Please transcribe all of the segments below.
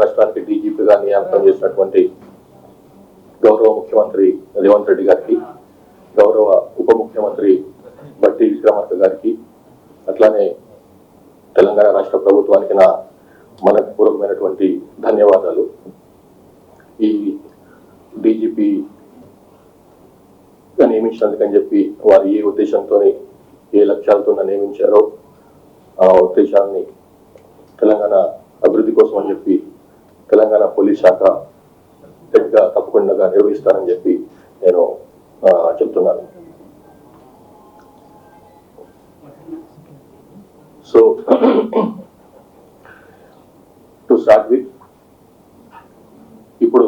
రాష్ట్రానికి డీజీపీగా నియామకం చేసినటువంటి గౌరవ ముఖ్యమంత్రి రేవంత్ రెడ్డి గారికి గౌరవ ఉప ముఖ్యమంత్రి బట్టి విక్రమార్క గారికి అట్లానే తెలంగాణ రాష్ట్ర ప్రభుత్వానికి నా మనపూర్వకమైనటువంటి ధన్యవాదాలు. ఈ డీజీపీ నియమించినందుకని చెప్పి వారు ఏ ఉద్దేశంతో ఏ లక్ష్యాలతో నియమించారో ఆ ఉద్దేశాన్ని తెలంగాణ అభివృద్ధి కోసం అని చెప్పి తెలంగాణ పోలీస్ శాఖ గట్టిగా తప్పకుండా నిర్వహిస్తారని చెప్పి నేను చెప్తున్నాను. సో టు స్టార్ట్ విత్ ఇప్పుడు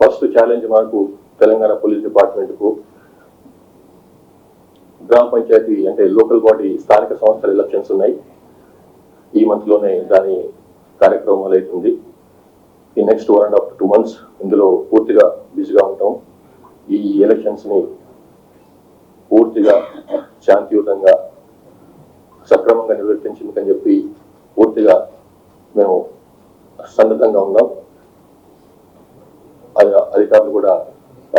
ఫస్ట్ ఛాలెంజ్ మనకు తెలంగాణ పోలీస్ డిపార్ట్మెంట్కు గ్రామ పంచాయతీ అంటే లోకల్ బాడీ స్థానిక సంస్థల ఎలక్షన్స్ ఉన్నాయి. ఈ మంత్లోనే దాని కార్యక్రమం అవుతుంది ఈ next one and half two months ఇందులో పూర్తిగా బిజీగా ఉంటాం. ఈ ఎలక్షన్స్ని పూర్తిగా శాంతియుతంగా సక్రమంగా నిర్వర్తించిందని చెప్పి పూర్తిగా మేము సన్నద్ధంగా ఉన్నాం. అది- అధికారులు కూడా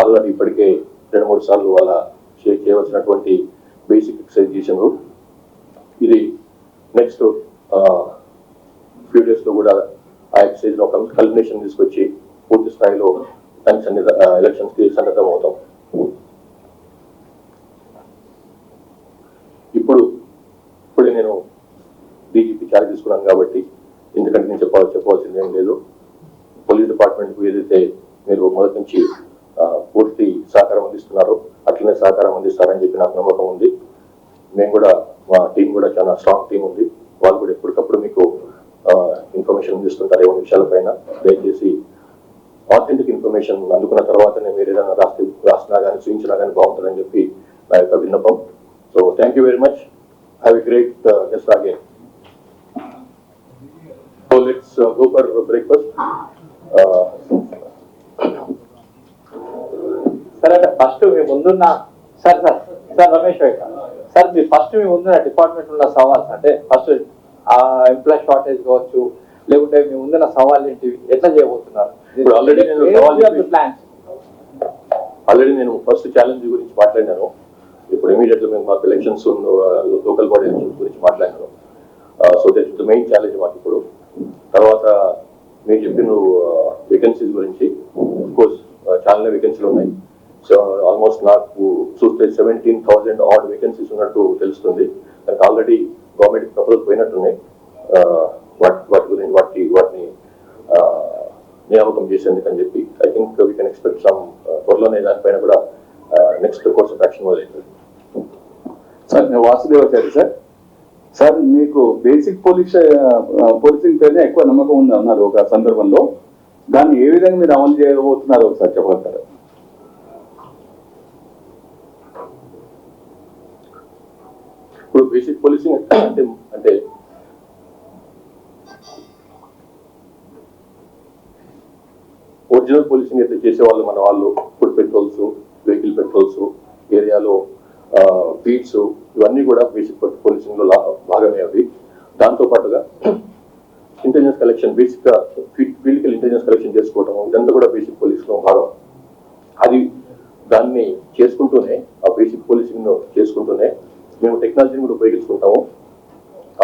ఆల్రెడీ ఇప్పటికే రెండు మూడు సార్లు వాళ్ళ షేర్ చేయవలసినటువంటి బేసిక్ ఎక్సర్సైజ్ చేసినారు. ఇది నెక్స్ట్ ఫ్యూ డేస్లో కూడా ఆ ఎక్సైజ్ ఒక కల్మినేషన్ తీసుకొచ్చి పూర్తి స్థాయిలో దానికి సన్నిధ ఎలక్షన్స్కి సన్నద్ధం అవుతాం. ఇప్పుడు ఇప్పుడే నేను డీజీపీ చార్జ్ తీసుకున్నాను కాబట్టి ఎందుకంటే నేను చెప్పాలి చెప్పవలసింది ఏం లేదు పోలీస్ డిపార్ట్మెంట్కు ఏదైతే మీరు మొదటి నుంచి ఆ, పూర్తి సహకారం అందిస్తున్నారో అట్లనే సహకారం అందిస్తారని చెప్పి నాకు నమ్మకం ఉంది మేము కూడా మా టీం కూడా చాలా స్ట్రాంగ్ టీం ఉంది వాళ్ళు కూడా ఎప్పటికప్పుడు మీకు ఇన్ఫర్మేషన్ అందిస్తుంటారు ఏమైనా విషయాలపైన దయచేసి ఆథెంటిక్ ఇన్ఫర్మేషన్ అందుకున్న తర్వాతనే మీరు ఏదైనా రాస్తే రాసినా కానీ చూపించినా కానీ బాగుంటుందని చెప్పి నా యొక్క విన్నపం. So thank you very much have a great just again so let's go for breakfast సరే అంటే ఫస్ట్ మీ ముందున్న సార్ సార్ సార్ రమేష్ వైక సార్ మీ ఫస్ట్ మీ ముందున్న డిపార్ట్మెంట్ ఉన్న సవాల్స్ అంటే ఫస్ట్ ఆ ఎంప్లాయ్ షార్టేజ్ కావచ్చు లేకుంటే మీ ముందున్న సవాల్ ఏంటివి ఎట్లా చేయబోతున్నారు? ప్లాన్స్ ఆల్రెడీ నేను ఫస్ట్ ఛాలెంజ్ గురించి మాట్లాడినాను. ఇప్పుడు ఇమీడియట్ మేము మాకు ఎలక్షన్స్ లోకల్ బాడీ ఎలక్షన్స్ గురించి మాట్లాడినాను. So that the main challenge మాకు ఇప్పుడు. తర్వాత మీరు చెప్పిన వేకెన్సీస్ గురించి కోర్స్ చాలా వేకెన్సీలు ఉన్నాయి. సో ఆల్మోస్ట్ నాకు చూస్తే సెవెంటీన్ థౌసండ్ ఆడ్ వేకెన్సీస్ ఉన్నట్టు తెలుస్తుంది. దానికి ఆల్రెడీ గవర్నమెంట్ ప్రపోజల్ పోయినట్టున్నాయి. అని చెప్పి I think we can expect some త్వరలోనే దానిపైన కూడా నెక్స్ట్ కోర్స్ ఆఫ్ యాక్షన్ మొదలైంది. సార్ నేను వాసుదేవాచారి సార్. సార్ మీకు బేసిక్ పోలీస్ పోలీసింగ్ పైన ఎక్కువ నమ్మకం ఉంది అన్నారు ఒక సందర్భంలో. దాన్ని ఏ విధంగా మీరు అమలు చేయబోతున్నారు ఒకసారి చెప్పగలుగుతారు? ఇప్పుడు బేసిక్ పోలీసింగ్ అంటే అంటే ఒరిజినల్ పోలీసింగ్ అయితే చేసేవాళ్ళు మన వాళ్ళు ఫుడ్ పెట్రోల్స్ వెహికల్ పెట్రోల్స్ ఏరియాలో ఫీడ్స్ ఇవన్నీ కూడా బేసిక్ పోలీసింగ్లో భాగమే అవి. దాంతో పాటుగా ఇంటెలిజెన్స్ కలెక్షన్ బేసిక్గా ఫీల్డ్ ఇంటెలిజెన్స్ కలెక్షన్ చేసుకోవడం ఇదంతా కూడా బేసిక్ పోలీస్లో భాగం. అది దాన్ని చేసుకుంటూనే ఆ బేసిక్ పోలీసింగ్ చేసుకుంటూనే మేము టెక్నాలజీని కూడా ఉపయోగించుకుంటాము.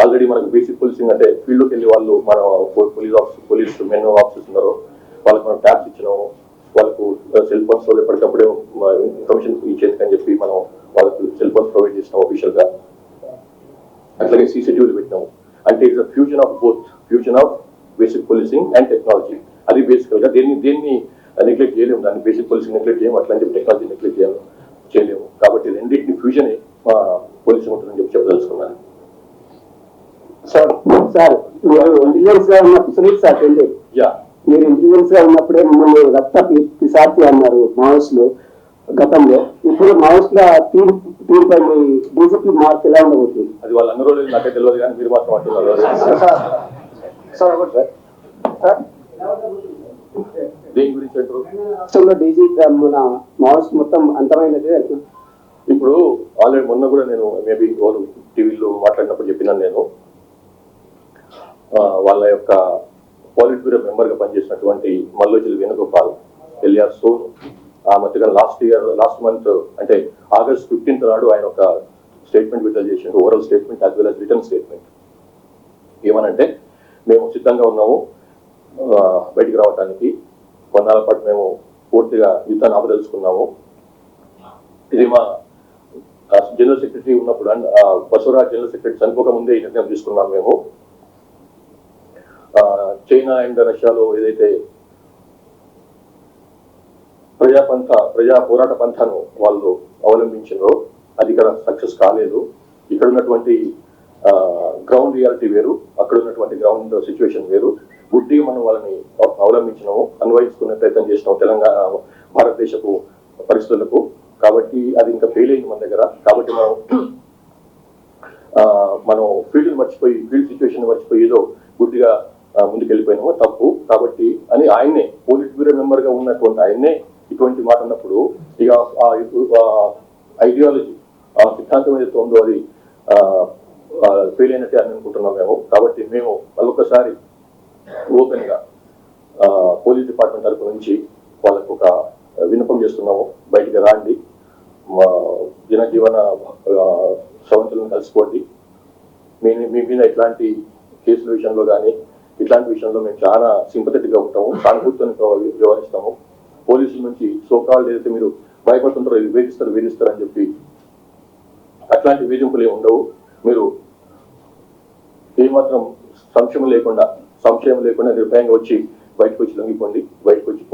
ఆల్రెడీ మనకు బేసిక్ పోలీసింగ్ అంటే ఫీల్డ్లోకి వెళ్ళి వాళ్ళు మన police office policemen officers ఉన్నారు వాళ్ళకి మనం ట్యాబ్స్ ఇచ్చినాము. వాళ్ళకు సెల్ ఫోన్స్ ఎప్పటికప్పుడే ఇన్ఫర్మేషన్ అని చెప్పి మనం వాళ్ళకు సెల్ ఫోన్స్ ప్రొవైడ్ చేసినాం అఫీషియల్గా. అట్లాగే సీసీటీవీలు పెట్టినాము. అంటే it's fusion of both fusion of basic policing and technology అది బేసికల్గా దేన్ని దేన్ని నెగ్లెక్ట్ చేయలేము. దాన్ని బేసిక్ పోలీసింగ్ నెగ్లెక్ట్ చేయము అట్లా చెప్పి టెక్నాలజీ నెగ్లెక్ట్ చేయము చేయలేము. కాబట్టి రెండింటిని ఫ్యూజన్ మా పోలీసింగ్ ఉంటుందని చెప్పి చెప్పదలుచుకున్నాను. సార్ సార్గా ఉన్న సునీల్ సార్ యా. మీరు ఇంటెలిజెన్స్గా ఉన్నప్పుడే మిమ్మల్ని రక్త పి- పిశాచి అన్నారు మావోయిస్టులు గతంలో. ఇప్పుడు మావోయిస్టుల తీరు తీరుపై మీ డీజీపీ మార్క్ ఎలా ఉండబోతుంది? అది వాళ్ళు అన్ని రోజులు నాకే తెలియదు కానీ మీరు మాత్రం దేని గురించి అంటారు? రాష్ట్రంలో డీజీ మన మావోయిస్ట్ మొత్తం అంతమైనది ఇప్పుడు ఆల్రెడీ మొన్న కూడా నేను మేబీ వాళ్ళు టీవీలో మాట్లాడినప్పుడు చెప్పినాను నేను. వాళ్ళ యొక్క పాలిట్ బ్యూరో మెంబర్గా పనిచేసినటువంటి మల్లోజిల్ వేణుగోపాల్ ఎల్ఆర్ సోను ఆ మధ్యగా లాస్ట్ ఇయర్ లాస్ట్ మంత్ అంటే ఆగస్ట్ ఫిఫ్టీన్త్ నాడు ఆయన ఒక స్టేట్మెంట్ విడుదల చేసిండు overall statement as well as return statement. ఏమనంటే మేము సిద్ధంగా ఉన్నాము బయటికి రావడానికి కొన్నాళ్ళ పాటు మేము పూర్తిగా యుద్ధాన్ని ఆపదలుచుకున్నాము. ఇది మా జనరల్ సెక్రటరీ ఉన్నప్పుడు అండ్, ఆ, బసవరాజ్ జనరల్ సెక్రటరీ చనిపోక ముందే ఈ నిర్ణయం తీసుకున్నాం మేము. చైనా అండ్ రష్యాలో ఏదైతే ప్రజాపంథ ప్రజా పోరాట పంథను వాళ్ళు అవలంబించారో అది ఇక్కడ సక్సెస్ కాలేదు. ఇక్కడ ఉన్నటువంటి గ్రౌండ్ రియాలిటీ వేరు అక్కడ ఉన్నటువంటి గ్రౌండ్ సిచ్యువేషన్ వేరు. గుడ్డి మనం వాళ్ళని అవలంబించినాము అన్వయించుకునే ప్రయత్నం చేసినాము తెలంగాణ భారతదేశపు పరిస్థితులకు. కాబట్టి అది ఇంకా ఫెయిల్ అయింది మన దగ్గర. కాబట్టి మనం ఆ, మనం ఫీల్డ్ మర్చిపోయి ఫీల్డ్ సిచ్యువేషన్ మర్చిపోయి ఏదో గుడ్డిగా ముందుకెళ్ళిపోయినామో తప్పు. కాబట్టి అని ఆయన్నే పోలీస్ బ్యూరో మెంబర్గా ఉన్నటువంటి ఆయన్నే ఇటువంటి మాట అన్నప్పుడు ఇక ఐడియాలజీ ఆ సిద్ధాంతం ఏదైతే ఉందో అది ఫెయిల్ అయినట్టే అని అనుకుంటున్నాం మేము. కాబట్టి మేము మరొకసారి ఓపెన్గా పోలీస్ డిపార్ట్మెంట్ తరపు నుంచి వాళ్ళకు ఒక విన్నపం చేస్తున్నాము. బయటికి రాండి. మా జనజీవన ఆ, కలుసుకోండి. మీ మీ మీద ఇట్లాంటి కేసుల విషయంలో కానీ ఇట్లాంటి విషయంలో మేము చాలా సింపథెటిక్గా ఉంటాము సానుభూతితో వ్యవహరిస్తాము. పోలీసుల నుంచి సోకాలు ఏదైతే మీరు భయపడుతుంటారో ఇది వేధిస్తారు వేధిస్తారు అని చెప్పి అట్లాంటి వేధింపులు ఉండవు. మీరు ఏమాత్రం సంశయం లేకుండా సంశయం లేకుండా నిర్భయంగా వచ్చి బయటకు వచ్చి లొంగిపోండి. బయటకు వచ్చి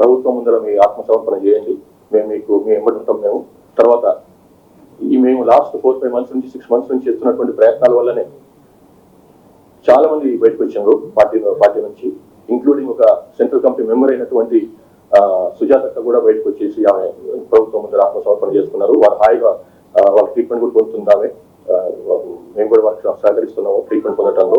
ప్రభుత్వం ముందర మీ ఆత్మసమర్పణ చేయండి. మేము మీకు మీ ఎంబడి ఉంటాం మేము. తర్వాత ఈ మేము లాస్ట్ ఫోర్ ఫైవ్ మంత్స్ నుంచి సిక్స్ మంత్స్ నుంచి చేస్తున్నటువంటి ప్రయత్నాల వల్లనే చాలా మంది బయటకు వచ్చారు పార్టీ పార్టీ నుంచి ఇంక్లూడింగ్ ఒక సెంట్రల్ కమిటీ మెంబర్ అయినటువంటి ఆ, సుజాతక్క కూడా బయటకు వచ్చేసి ఆమె ప్రభుత్వం ముందు ఆత్మసమర్పణ చేసుకున్నారు వారు హాయిగా వాళ్ళ ట్రీట్మెంట్ కూడా పొందుతుంది ఆమె మేము కూడా వారికి సహకరిస్తున్నాము ట్రీట్మెంట్ పొందడంలో